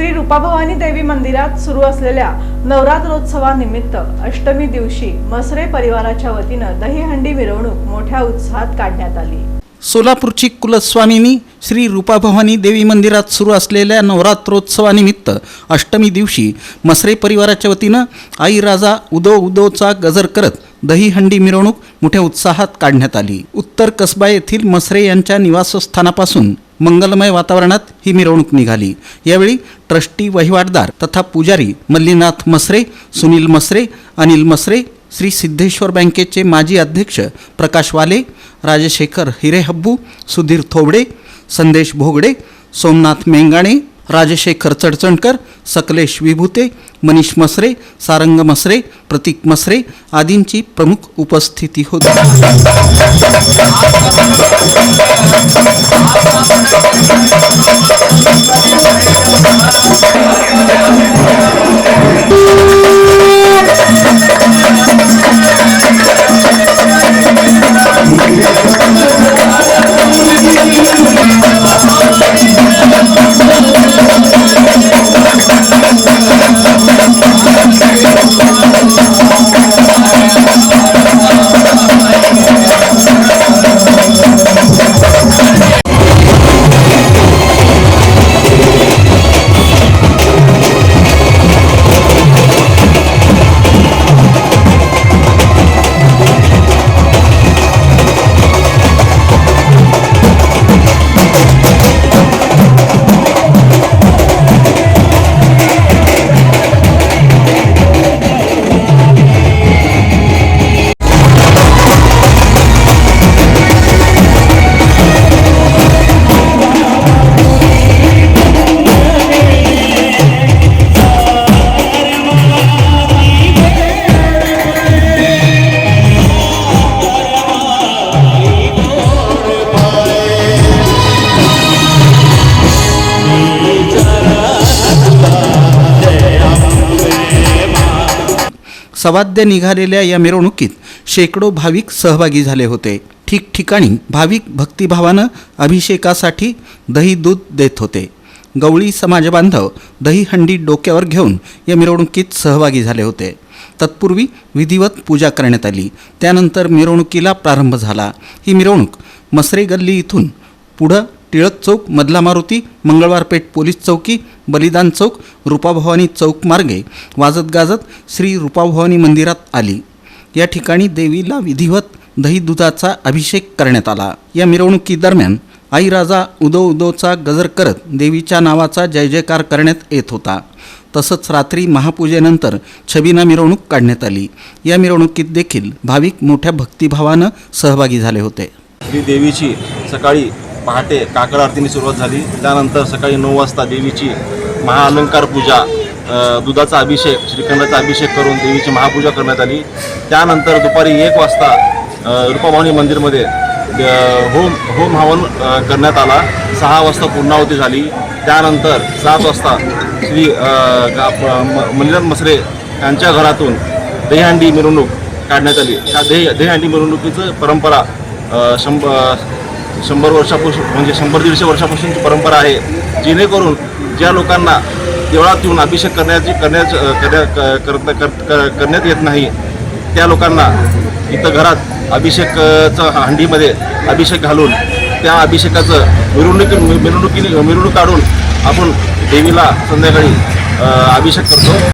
श्री रूपाभवानी देवी मंदिरात सुरू असलेल्या नवरात्रोत्सवानिमित्त अष्टमी दिवशी मसरे परिवाराच्या वतीनं दहीहंडी मिरवणूक मोठ्या उत्साहात काढण्यात आली. सोलापूरची कुलस्वामिनी श्री रूपाभवानी देवी मंदिरात सुरू असलेल्या नवरात्रोत्सवानिमित्त अष्टमी दिवशी मसरे परिवाराच्या वतीनं आई राजा उदो उदोचा गजर करत दहीहंडी मिरवणूक मोठ्या उत्साहात काढण्यात आली. उत्तर कसबा येथील मसरे यांच्या निवासस्थानापासून मंगलमय वातावरणात ही मिरवणूक निघाली. यावेळी ट्रस्टी वहिवाटदार तथा पुजारी मल्लीनाथ मसरे सुनील मसरे अनिल मसरे श्री सिद्धेश्वर बँकेचे माजी अध्यक्ष प्रकाश वाले राजशेखर हिरेहब्बू सुधीर थोबडे संदेश भोगडे सोमनाथ मेंगाणे राजशेखर चडचणकर सकलेश विभूते मनीष मसरे सारंग मसरे प्रतीक मसरे आदींची प्रमुख उपस्थिती होती. सवाद्य निघालेल्या या मिरवणुकीत शेकडो भाविक सहभागी झाले होते. ठिकठिकाणी भाविक भक्तिभावानं अभिषेकासाठी दही दूध देत होते. गवळी समाजबांधव दहीहंडी डोक्यावर घेऊन या मिरवणुकीत सहभागी झाले होते. तत्पूर्वी विधिवत पूजा करण्यात आली. त्यानंतर मिरवणुकीला प्रारंभ झाला. ही मिरवणूक मसरे गल्ली इथून पुढं टिळक चौक मधला मारुती मंगळवारपेठ पोलीस चौकी बलिदान चौक रूपाभवानी चौक मार्गे वाजत गाजत श्री रूपाभवानी मंदिरात आली. या ठिकाणी देवीला विधिवत दही दुधाचा अभिषेक करण्यात आला. या मिरवणुकीदरम्यान आई राजा उदो उदोचा गजर करत देवीच्या नावाचा जय जयकार करण्यात येत होता. तसंच रात्री महापूजेनंतर छबिना मिरवणूक काढण्यात आली. या मिरवणुकीत देखील भाविक मोठ्या भक्तिभावानं सहभागी झाले होते. श्री देवीची सकाळी पहाटे काकड आरतीने सुरुवात झाली. त्यानंतर सकाळी नऊ वाजता देवीची महाअलंकार पूजा दुधाचा अभिषेक श्रीखंडाचा अभिषेक करून देवीची महापूजा करण्यात आली. त्यानंतर दुपारी एक वाजता रूपाभावनी रूपाभवानी मंदिरमध्ये होम होम हवन करण्यात आला. सहा वाजता पूर्णाहुती झाली. त्यानंतर सात वाजता श्री अ, म- मसरे यांच्या घरातून दहीहंडी मिरवणूक काढण्यात आली. त्या दही दहीहंडी मिरवणुकीचं परंपरा शंभ शंभर वर्षापासून म्हणजे शंभर दीडशे वर्षापासूनची परंपरा आहे. जेणेकरून ज्या लोकांना देवळात येऊन अभिषेक करण्याची करण्याच करण्या क- कर- क- करण्यात येत नाही त्या लोकांना इथं घरात अभिषेकचं हंडीमध्ये अभिषेक घालून त्या अभिषेकाचं मिरवणुकी मिरवणुकी मिरवणूक काढून आपण देवीला संध्याकाळी अभिषेक करतो.